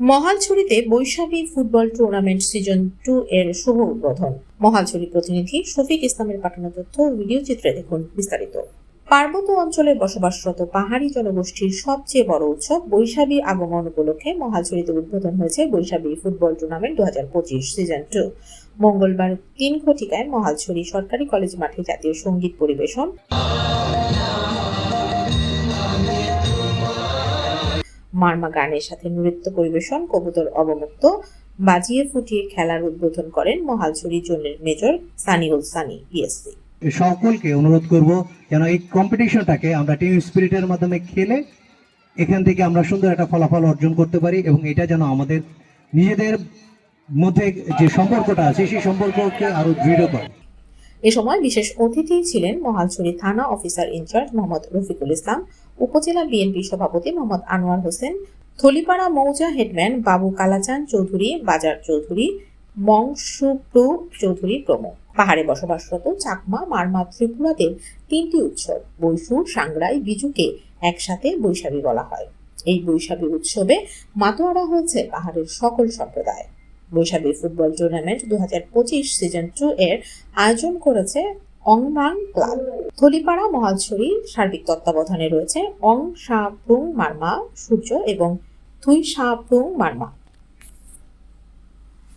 মহালছড়িতে বৈশাখী football tournament season two এর শুভ উদ্বোধন। মহালছড়ি প্রতিনিধি শফিক ইসলামের পাঠানো তথ্য ভিডিও চিত্রে দেখুন বিস্তারিত। পার্বত্য অঞ্চলে বসবাসরত পাহাড়ি জনগোষ্ঠীর সবচেয়ে বড় উৎসব বৈশাখী আগমন উপলক্ষে মহালছড়িতে উদ্বোধন হয়েছে বৈশাখী ফুটবল টুর্নামেন্ট দু পঁচিশ সিজন টু মঙ্গলবার তিন ঘটিকায় মহালছড়ি সরকারি কলেজ মাঠে জাতীয় সংগীত পরিবেশন মারমা গানের সাথে নৃত্য পরিবেশন, কবুতর অবমুক্ত, বাজিয়ে ফুটিয়ে খেলার উদ্বোধন করেন মহালছড়ি জোনের মেজর সানিউল সানি পিএসসি সকলকে অনুরোধ করব যেন এই কম্পিটিশনটাকে আমরা টিম স্পিরিটের মাধ্যমে খেলে এখান থেকে আমরা সুন্দর একটা ফলাফল অর্জন করতে পারি এবং এটা যেন আমাদের নিজেদের মধ্যে যে সম্পর্কটা আছে, সেই সম্পর্ককে আরও দৃঢ় করে। এ সময় বিশেষ অতিথি ছিলেন মহালছড়ি থানা officer in charge Mohammad Rafiqul Islam, upazila BNP সভাপতি মোহাম্মদ আনোয়ার হোসেন, থলিপাড়া মৌজা হেডম্যান বাবু কালাচান চৌধুরী, বাজার চৌধুরী মংসুপ্রু চৌধুরী প্রমুখ। পাহাড়ে বসবাসরত চাকমা, মারমা, ত্রিপুরাদের তিনটি উৎসব, বৈশু, সাংরাই, বিজুকে একসাথে বৈশাখী বলা হয়। এই বৈশাখী উৎসবে মাতোয়ারা হয়েছে পাহাড়ের সকল সম্প্রদায়। বৈশাখী ফুটবল টুর্নামেন্ট দু হাজার পঁচিশ সিজন টু এর আয়োজন করেছে অংমাং ক্লাব। থলিপাড়া মহালছড়ি সার্বিক তত্ত্বাবধানে রয়েছে অং শাহপ্রুং মার্মা, সূর্য এবং থুই শাহপ্রুং মার্মা।